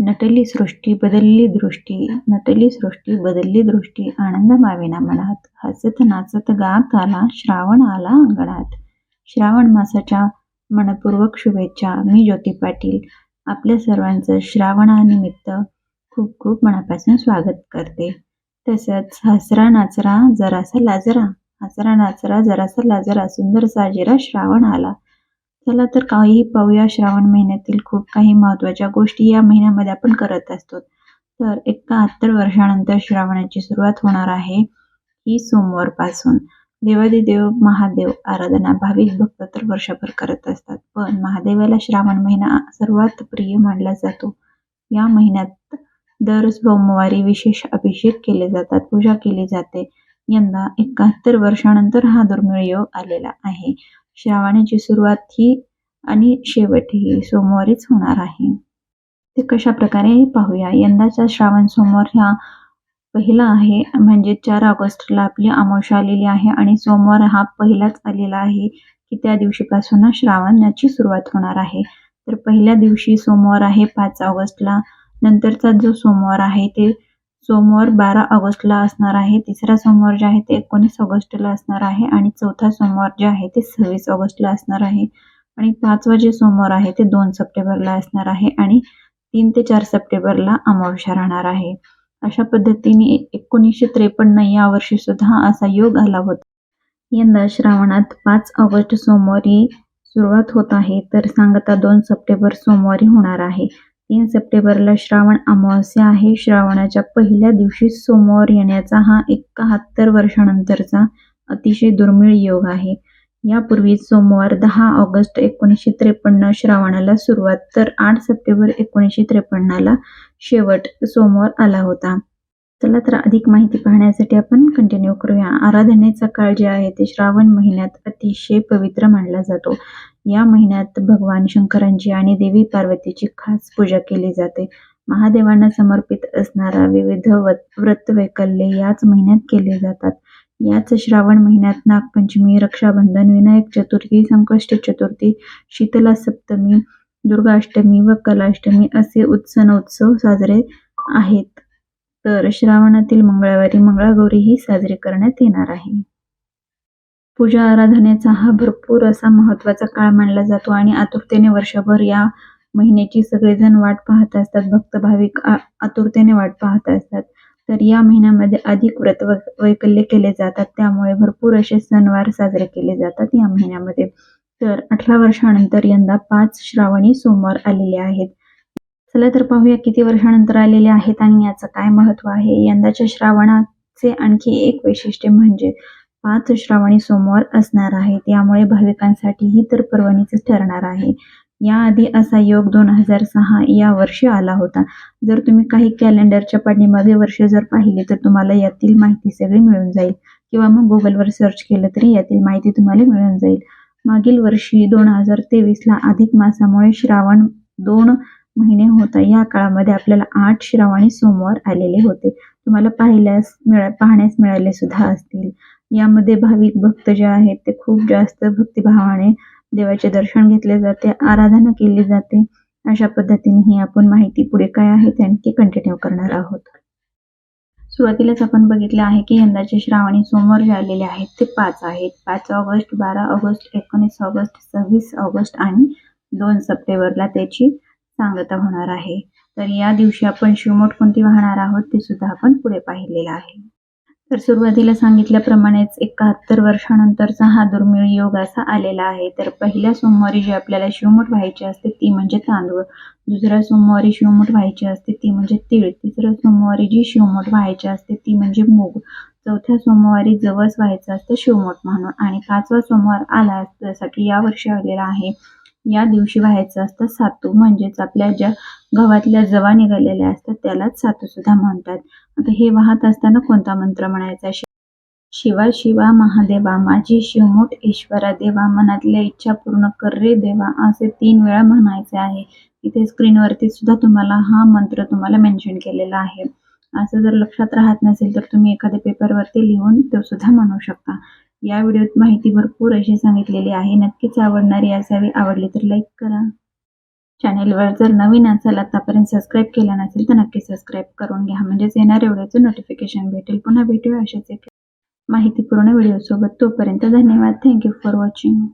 नटली सृष्टी बदलली दृष्टी नटली सृष्टी बदलली दृष्टी आनंद माविना मनात हसत नाचत गात आला श्रावण आला अंगणात. श्रावण मासाच्या मनपूर्वक शुभेच्छा मी ज्योती पाटील. आपल्या सर्वांचं श्रावणानिमित्त खूप खूप मनापासून स्वागत करते. तसंच हसरा नाचरा जरासा लाजरा हसरा नाचरा जरासा लाजरा सुंदर साजेरा श्रावण आला. चला तर काही पाहूया. श्रावण महिन्यातील खूप काही महत्त्वाच्या गोष्टी या महिन्यामध्ये आपण करत असतो. तर एकाहत्तर वर्षानंतर श्रावणाची सुरुवात होणार आहे ही सोमवारपासून. देवादिदेव महादेव आराधना भाविक भक्त तर वर्षभर करत असतात. पण महादेवाला श्रावण महिना सर्वात प्रिय मानला जातो. या महिन्यात दर सोमवारी विशेष अभिषेक केले जातात पूजा केली जाते. यंदा एकाहत्तर वर्षानंतर हा दुर्मिळ योग आलेला आहे. श्रावणाची सुरुवात ही आणि शेवट ही सोमवारीच होणार आहे. ते कशा प्रकारे पाहूया? यंदाचा श्रावण सोमवार ह्या पहिला आहे म्हणजे चार ऑगस्टला आपली अमावस्या आलेली आहे आणि सोमवार हा पहिलाच आलेला आहे की त्या दिवशीपासून श्रावणाची सुरुवात होणार आहे. तर पहिल्या दिवशी सोमवार आहे पाच ऑगस्टला नंतरचा जो सोमवार आहे ते सोमवार बारा ऑगस्टला असणार आहे. तिसरा सोमवार जे आहे ते एकोणीस ऑगस्टला असणार आहे आणि चौथा सोमवार जे आहे ते सव्वीस ऑगस्टला असणार आहे. आणि पाचवा जे सोमवार आहे ते दोन सप्टेंबरला असणार आहे आणि तीन ते चार सप्टेंबरला अमावस्या राहणार आहे. अशा पद्धतीने एकोणीसशे त्रेपन्न या वर्षी सुद्धा असा योग आला होता. यंदा श्रावणात पाच ऑगस्ट सोमवारी सुरुवात होत आहे तर सांगता दोन सप्टेंबर सोमवारी होणार आहे. तीन सप्टेंबरला श्रावण अमावस्या आहे. श्रावणाच्या पहिल्या दिवशी सोमवार येण्याचा हा एकाहत्तर वर्षानंतरचा अतिशय दुर्मिळ योग आहे. यापूर्वी सोमवार दहा ऑगस्ट एकोणीसशे त्रेपन्न श्रावणाला सुरुवात तर आठ सप्टेंबर एकोणीसशे त्रेपन्नला शेवट सोमवार आला होता. चला तर अधिक माहिती पाहण्यासाठी आपण कंटिन्यू करूया. आराधनेचा काळ जे आहे ते श्रावण महिन्यात अतिशय पवित्र मानला जातो. या महिन्यात भगवान शंकरांची आणि देवी पार्वतीची खास पूजा केली जाते. महादेवांना समर्पित असणारा विविध व्रत वैकल्ये याच महिन्यात केले जातात. याच श्रावण महिन्यात नागपंचमी रक्षाबंधन विनायक चतुर्थी संकष्ट चतुर्थी शीतला सप्तमी दुर्गाष्टमी व कलाष्टमी असे उत्सव उत्सव साजरे आहेत. तर श्रावणातील मंगळवारी मंगळागौरीही साजरी करण्यात येणार आहे. पूजा आराधनेचा हा भरपूर असा महत्त्वाचा काळ मानला जातो आणि आतुरतेने वर्षभर या महिन्याची सगळेजण वाट पाहत असतात. भक्त भाविक आतुरतेने वाट पाहत असतात. तर या महिन्यामध्ये अधिक व्रत वैकल्य केले जातात. त्यामुळे भरपूर असे सणवार साजरे केले जातात या महिन्यामध्ये. तर अठरा वर्षानंतर यंदा पाच श्रावणी सोमवार आलेले आहेत. चला तर पाहूया किती वर्षानंतर आलेले आहेत आणि याचं काय महत्त्व आहे. यंदाच्या श्रावणाचे आणखी एक वैशिष्ट्य म्हणजे पाच श्रावणी सोमवार असणार आहे. त्यामुळे भाविकांसाठीही तर पर्वणीच ठरणार आहे. याआधी असा योग दोन हजार सहा या वर्षी आला होता. जर तुम्ही काही कॅलेंडरच्या पाठीमागे वर्ष जर पाहिले तर तुम्हाला यातील माहिती सगळी मिळून जाईल. किंवा मग गुगलवर सर्च केलं तरी यातील माहिती तुम्हाला मिळून जाईल. मागील वर्षी दोन हजार तेवीसला अधिक मासामुळे श्रावण दोन महिने होता या काळामध्ये आपल्याला आठ श्रावणी सोमवार आलेले होते. तुम्हाला पाहिल्यास मिळा पाहण्यास मिळाले सुद्धा असतील. यामध्ये भाविक भक्त जे आहेत ते खूप जास्त भक्तिभावाने देवाचे दर्शन घेतले जाते आराधना केली जाते. अशा पद्धतीने ही आपण माहिती पुढे काय आहे त्यांची कंटिन्यू करणार आहोत. सुरुवातीलाच आपण बघितले आहे की यंदाचे श्रावणी सोमवार जे आलेले आहेत ते पाच आहेत. पाच ऑगस्ट बारा ऑगस्ट एकोणीस ऑगस्ट सव्वीस ऑगस्ट आणि दोन सप्टेंबरला त्याची सांगता होणार आहे. तर या दिवशी आपण शिवमोठ कोणती वाहणार आहोत ते सुद्धा आपण पुढे पाहिलेलं आहे. तर सुरुवातीला सांगितल्याप्रमाणेच एकाहत्तर वर्षानंतरचा हा दुर्मिळ योग असा आलेला आहे. तर पहिल्या सोमवारी जी आपल्याला शिवमुठ व्हायची असते ती म्हणजे तांदूळ. दुसऱ्या सोमवारी शिवमुठ व्हायची असते ती म्हणजे तीळ. तिसऱ्या सोमवारी जी शिवमोठ व्हायची असते ती म्हणजे मूग. चौथ्या सोमवारी जवस व्हायचं असतं शिवमोठ म्हणून. आणि पाचवा सोमवार आला त्यासाठी या वर्षी आलेला आहे. या दिवशी व्हायचं असतं. सातू म्हणजेच आपल्या ज्या गव्हातल्या जवा निघालेल्या असतात त्यालाच सातू सुद्धा म्हणतात. आता हे वाहत असताना कोणता मंत्र म्हणायचा? शिवा शिवा महादेवा माझी शिवमोठ ईश्वरा देवा मनातल्या इच्छा पूर्ण कर रे देवा असे तीन वेळा म्हणायचे आहे. इथे स्क्रीनवरती सुद्धा तुम्हाला हा मंत्र तुम्हाला मेन्शन केलेला आहे. असं जर लक्षात राहत नसेल तर तुम्ही एखाद्या पेपरवरती लिहून तो सुद्धा म्हणू शकता. या व्हिडिओत माहिती भरपूर अशी सांगितलेली आहे. नक्कीच आवडणारी असावी आवडली तर लाईक करा. चॅनेलवर जर नवीन असाल आतापर्यंत सबस्क्राईब केला नसेल तर नक्की सबस्क्राईब करून घ्या. म्हणजेच येणाऱ्या व्हिडिओचं नोटिफिकेशन भेटेल. पुन्हा भेटूया अशाच एक माहितीपूर्ण व्हिडिओसोबत. तोपर्यंत धन्यवाद. Thank you for watching